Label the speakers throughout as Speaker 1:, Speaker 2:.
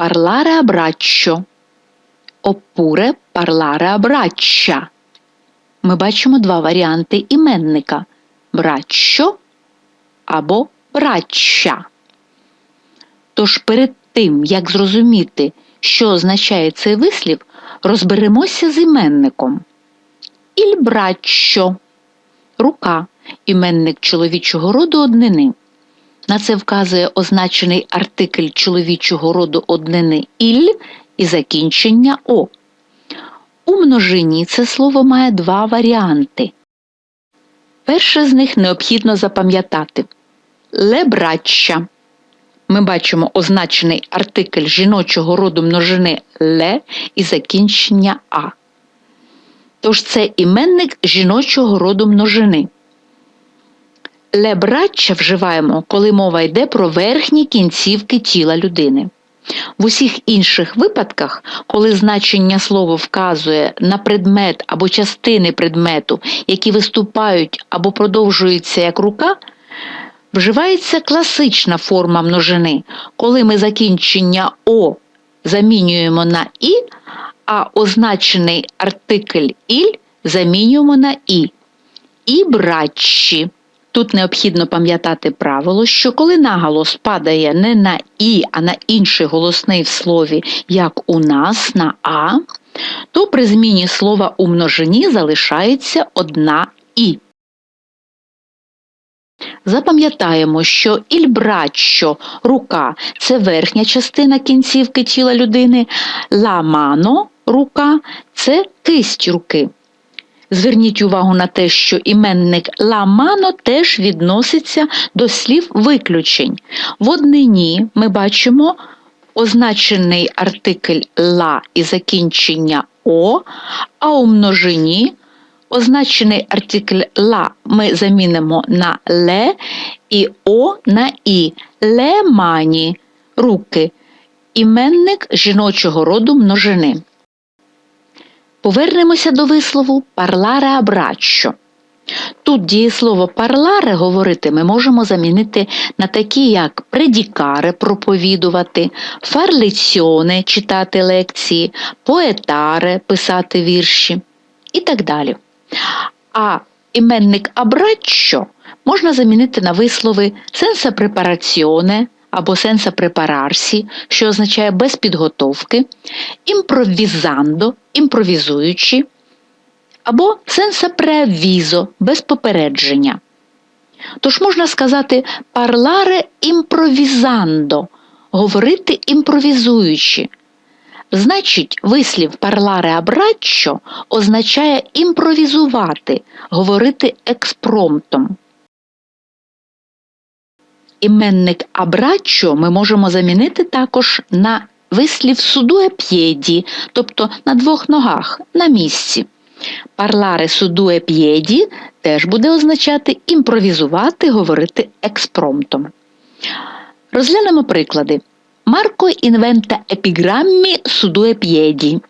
Speaker 1: parlare a braccio. Oppure parlare a braccia. Ми бачимо два варіанти іменника браччо або брачча. Тож перед тим, як зрозуміти, що означає цей вислів, розберемося з іменником. Іль браччо рука, іменник чоловічого роду однини. На це вказує означений артикль чоловічого роду однини іль і закінчення о. У множині це слово має два варіанти. Перше з них необхідно запам'ятати лебраччя. Ми бачимо означений артикль жіночого роду множини ле і закінчення а. Тож це іменник жіночого роду множини. Лебраччя вживаємо, коли мова йде про верхні кінцівки тіла людини. В усіх інших випадках, коли значення слова вказує на предмет або частини предмету, які виступають або продовжуються як рука, вживається класична форма множини, коли ми закінчення О замінюємо на І, а означений артикль іль замінюємо на І. І братчі. Тут необхідно пам'ятати правило, що коли наголос падає не на І, а на інший голосний в слові, як у нас на А, то при зміні слова у множині залишається одна І. Запам'ятаємо, що ільбраччо рука це верхня частина кінцівки тіла людини, ламано рука це кисть руки. Зверніть увагу на те, що іменник ламано теж відноситься до слів виключень. В однині ми бачимо означений артикль ла і закінчення о, а у множині означений артикль ла ми замінимо на ле і о на і. Лемані руки. Іменник жіночого роду множини. Повернемося до вислову a braccio. Тут дієслово parlare говорити ми можемо замінити на такі, як предікаре проповідувати, фарлеціоне читати лекції, поетаре писати вірші і так далі. А іменник абраччо можна замінити на вислови senza preparazione або senza prepararsi, що означає без підготовки, імпровізандо, імпровізуючи, або senza preavviso, без попередження. Тож можна сказати parlare improvvisando, говорити імпровізуючи. Значить, вислів a braccio означає імпровізувати, говорити експромтом. Іменник абраччо ми можемо замінити також на вислів судуе п'єді, тобто на двох ногах, на місці. Parlare судуе п'єді теж буде означати імпровізувати, говорити експромтом. Розглянемо приклади. Марко інвента епіграммі судуе п'єді.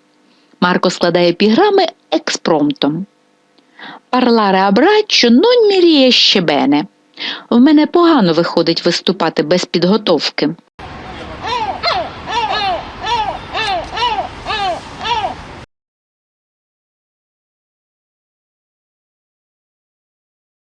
Speaker 1: Марко складає епіграми експромтом. Braccio non mi riesce bene. В мене погано виходить виступати без підготовки.